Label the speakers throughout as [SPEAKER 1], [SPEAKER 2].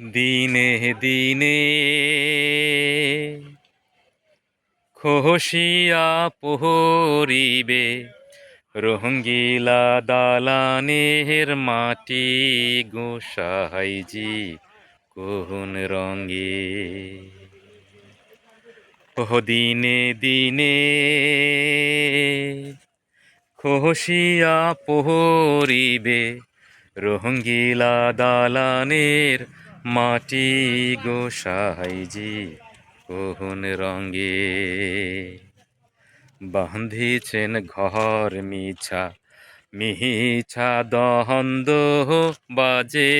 [SPEAKER 1] দিনে দিনে খসিয়া পোহরিবে রঙ্গিলা দালানের মাটি গোসাইজি কোন রঙে। ওহ, দিনে দিনে খসিয়া পোহরিবে রঙ্গিলা দালানের মাটি গোসাইজি কোন রঙে। বাঁধিছেন ঘর মিছা, মিহিছা দহন্দ বাজে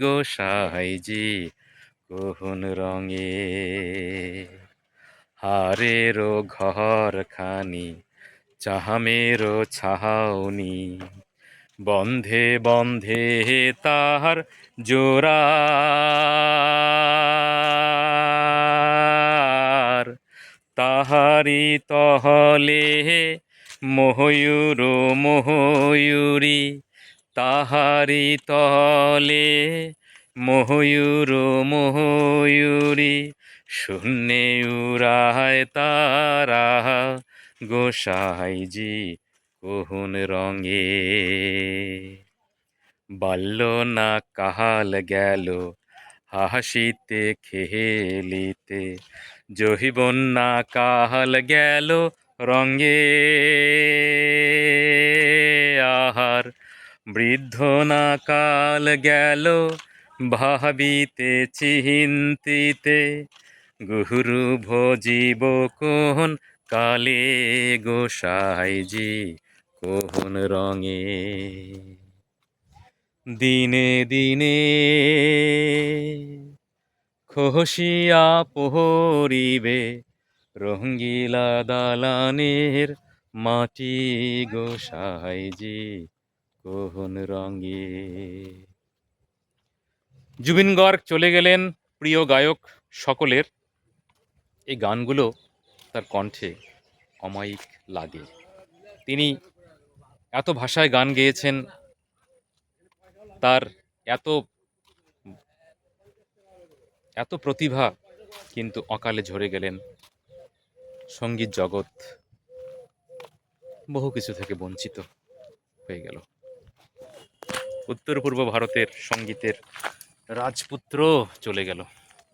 [SPEAKER 1] গোসাইজি কোন রঙে। হারেরও ঘর খানি চাহামেরও ছাউনি বন্ধে বন্ধে তাহার জোড়ার। তাহারি তহলে মহয়ূর মহয়ূরী। তাহারি তলে মহয়ূর মহয়ূরী। শূন্যে উড়ায় তারা গোসাইজি কোন রঙে। বাল্য না কাহাল গেল, হাসিতে খেলিতে জহিবন না কাহাল গেল রঙে। আহার বৃদ্ধ না কাল গেল ভাবিতে চিন্তিতে গুরু ভজিব কোন কালে গোসাইজি কোন রঙে। দিনে দিনে খসিয়া পোহরিবে রঙ্গিলা দালানের মাটি গোসাইজি কোন রঙে। জুবিন গর্গ চলে গেলেন প্রিয় গায়ক সকলের। এই গানগুলো তার কণ্ঠে অমায়িক লাগে। তিনি এত ভাষায় গান গেয়েছেন, তার এত এত প্রতিভা কিন্তু অকালে ঝরে গেলেন সংগীত জগৎ। বহু কিছু থেকে বঞ্চিত হয়ে গেল। উত্তর পূর্ব ভারতের সঙ্গীতের রাজপুত্র চলে গেল।